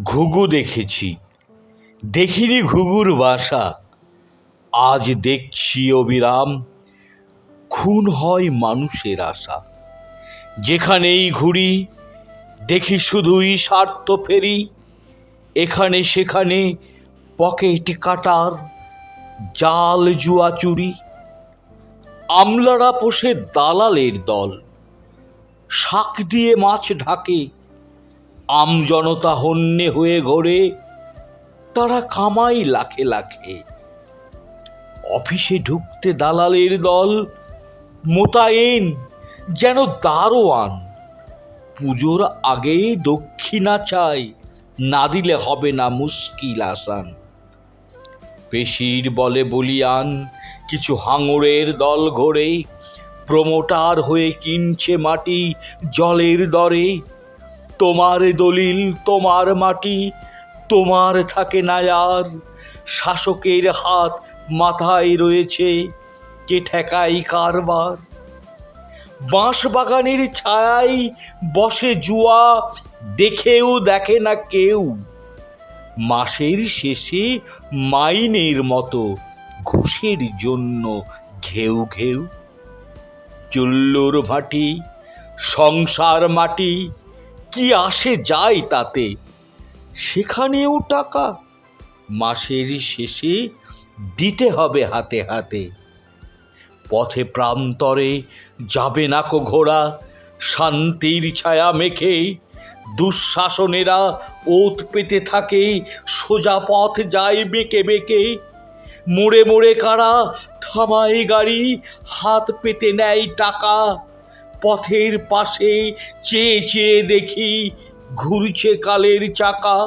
ঘুঘু দেখেছি। দেখিনি ঘুঘুর বাসা। আজ দেখছি অবিরাম, খুন হয় মানুষের আশা। যেখানেই ঘুরি, দেখি শুধুই স্বার্থ ফেরি। এখানে সেখানে পকেট কাটার, জাল জুয়া চুরি। আমলারা পোষে দালালের দল। শাক দিয়ে মাছ ঢাকে আমজনতা হন্যে হয়ে ঘোরে, তারা কামাই লাখে লাখে। অফিসে ঢুকতে দালালের দল, মোতায়েন যেন দারোয়ান। পুজোর আগেই দক্ষিণা চাই, না দিলে হবে না মুশকিল আসান। পেশির বলে বলিয়ান, কিছু হাঙরের দল ঘোরে, প্রমোটার হয়ে কিনছে মাটি জলের দরে। তোমার দলিল তোমার মাটি, তোমার থাকে না আর। শাসকের হাত মাথায় রয়েছে কে ঠেকাই কারবার। বাঁশবাগানের ছায়ায় বসে জুয়া দেখেও দেখে না কেউ। মাসের শেষে মাইনের মতো ঘুষের জন্য ঘেউ ঘেউ। চুল্লুর ভাটি, সংসার মাটি কি আসে যায় তাতে? সেখানেও টাকা। মাসের শেষে দিতে হবে হাতে হাতে। পথে প্রান্তরে যাবে না কো ঘোড়া। শান্তির ছায়া মেখে দুঃশাসনেরা ওত পেতে থাকে। সোজা পথ যায় বেঁকে বেঁকে। মোড়ে মোড়ে কারা থামায় গাড়ি, হাত পেতে নেয় টাকা। পথের পাশে চেয়ে চেয়ে দেখি ঘুরছে কালের চাকা।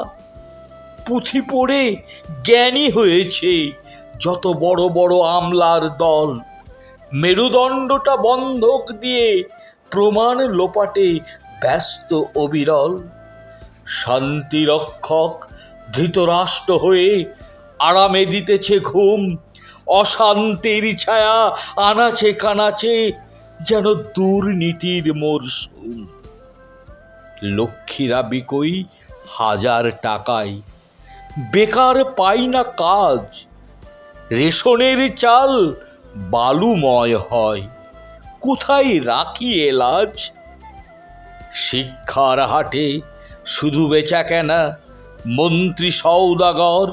পুঁথি পড়ে জ্ঞানী হয়েছে যত বড় বড় আমলার দল। মেরুদণ্ডটা বন্ধক দিয়ে প্রমাণ লোপাটে ব্যস্ত অবিরল। শান্তিরক্ষক ধৃতরাষ্ট্র হয়ে আরামে দিতেছে ঘুম। অশান্তির ছায়া আনাচে কানাচে যেন দুর্নীতির মরশুম। লক্ষ্মীরা বিকই হাজার টাকায়। বেকার পাই না কাজ। রেশনের চাল বালুময় হয়। কোথায় রাখি এলাজ? শিক্ষার হাটে শুধু বেচা কেনা। মন্ত্রী সৌদাগর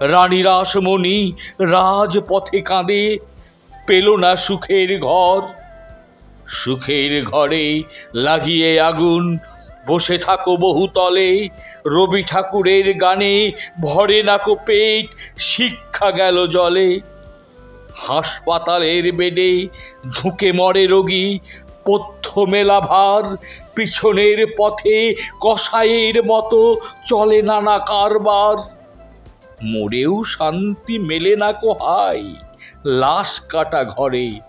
রানী রাসমণি রাজপথে কাঁদে। পেল না সুখের ঘর। সুখের ঘরে লাগিয়ে আগুন। বসে থাকো বহুতলে, রবি ঠাকুরের গানে ভরে নাকো পেট, শিক্ষা গেল জলে। হাসপাতালের বেডে ধুকে মরে রোগী, পথ্য মেলা ভার, পিছনের পথে কসাইয়ের মতো চলে নানা কারবার। মরেও শান্তি মেলে না কো হাই, লাশ কাটা ঘরে।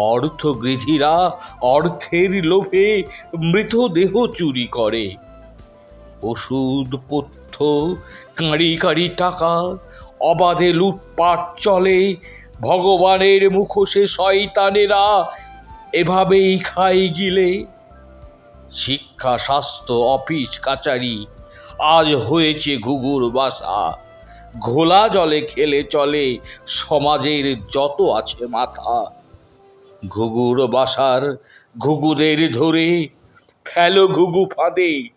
অর্থগৃধীরা অর্থের লোভে মৃতদেহ চুরি করে। ওষুধ, পথ্য, কাঁড়ি কাঁড়ি টাকা, অবাধে লুটপাট চলে। ভগবানের মুখোশে শয়তানেরা এভাবেই খাই গিলে। শিক্ষা, স্বাস্থ্য, অফিস, কাচারি, আজ হয়েছে ঘুঘুর বাসা। ঘোলা জলে খেলে চলে, সমাজের যত আছে মাথা। ঘুঘুর বাসার ঘুঘুদের ধরে ফেলো ঘুঘু ফাঁদে।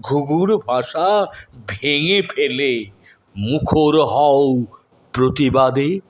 ঘুঘুর ভাষা ভেঙে ফেলে মুখর হও প্রতিবাদে।